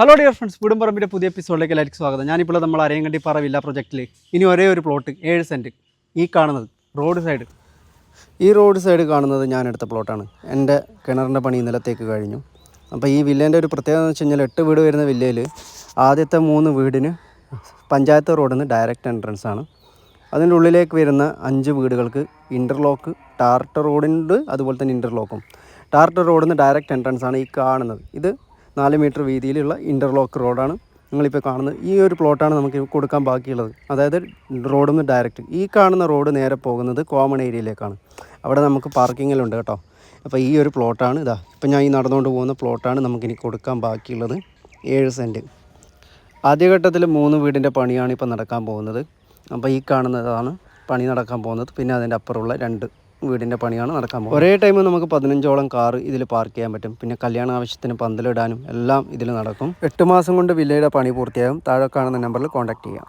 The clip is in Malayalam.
ഹലോ ഡിയർ ഫ്രണ്ട്സ് വീടുംപറമ്പിന്റെ പുതിയ എപ്പിസോഡിലേക്ക് എല്ലാവർക്കും സ്വാഗതം. ഞാനിപ്പോൾ നമ്മൾ അരയങ്കണ്ടി പാറ വില്ല പ്രൊജക്റ്റിൽ ഇനി ഒരേ ഒരു പ്ലോട്ട് ഏഴ് സെന്റ് ഈ കാണുന്നത് റോഡ് സൈഡ് ഈ റോഡ് സൈഡ് കാണുന്നത് ഞാൻ എടുത്ത പ്ലോട്ടാണ് എന്റെ കിണറിന്റെ പണി ഇന്നലത്തേക്ക് കഴിഞ്ഞു. അപ്പോൾ ഈ വില്ലേന്റെ ഒരു പ്രത്യേകത എന്ന് വെച്ച് കഴിഞ്ഞാൽ എട്ട് വീട് വരുന്ന വില്ലയിൽ ആദ്യത്തെ മൂന്ന് വീടിന് പഞ്ചായത്ത് റോഡിൽ നിന്ന് ഡയറക്റ്റ് എൻട്രൻസ് ആണ്. അതിന്റെ ഉള്ളിലേക്ക് വരുന്ന അഞ്ച് വീടുകൾക്ക് ഇന്റർലോക്ക് ടാർട്ടർ റോഡുണ്ട് അതുപോലെ തന്നെ ഇന്റർലോക്കും ടാർട്ടർ റോഡിൽ നിന്ന് ഡയറക്റ്റ് എൻട്രൻസ് ആണ് ഈ കാണുന്നത്. ഇത് നാല് മീറ്റർ വീതിയിലുള്ള ഇന്റർലോക്ക് റോഡാണ് നിങ്ങളിപ്പോൾ കാണുന്നത്. ഈ ഒരു പ്ലോട്ടാണ് നമുക്ക് കൊടുക്കാൻ ബാക്കിയുള്ളത്. അതായത് റോഡിൽ നിന്ന് ഡയറക്റ്റ് ഈ കാണുന്ന റോഡ് നേരെ പോകുന്നത് കോമൺ ഏരിയയിലേക്കാണ് അവിടെ നമുക്ക് പാർക്കിങ്ങിലുണ്ട് കേട്ടോ. അപ്പോൾ ഈ ഒരു പ്ലോട്ടാണ് ഇതാ. ഇപ്പം ഞാൻ ഈ നടന്നുകൊണ്ട് പോകുന്ന പ്ലോട്ടാണ് നമുക്കിനി കൊടുക്കാൻ ബാക്കിയുള്ളത്. ഏഴ് സെന്റ് ആദ്യഘട്ടത്തിൽ മൂന്ന് വീടിന്റെ പണിയാണ് ഇപ്പോൾ നടക്കാൻ പോകുന്നത്. അപ്പോൾ ഈ കാണുന്നതാണ് പണി നടക്കാൻ പോകുന്നത്. പിന്നെ അതിന്റെ അപ്പുറമുള്ള രണ്ട്. വീടിന്റെ പണിയാണ് നടക്കാൻ പോകുന്നത്. ഒരേ ടൈം നമുക്ക് പതിനഞ്ചോളം കാർ ഇതിൽ പാർക്ക് ചെയ്യാൻ പറ്റും. പിന്നെ കല്യാണ ആവശ്യത്തിന് പന്തലിടാനും എല്ലാം ഇതിൽ നടക്കും. എട്ട് മാസം കൊണ്ട് വില്ലയുടെ പണി പൂർത്തിയാകും. താഴെ കാണുന്ന നമ്പറിൽ കോൺടാക്ട് ചെയ്യാം.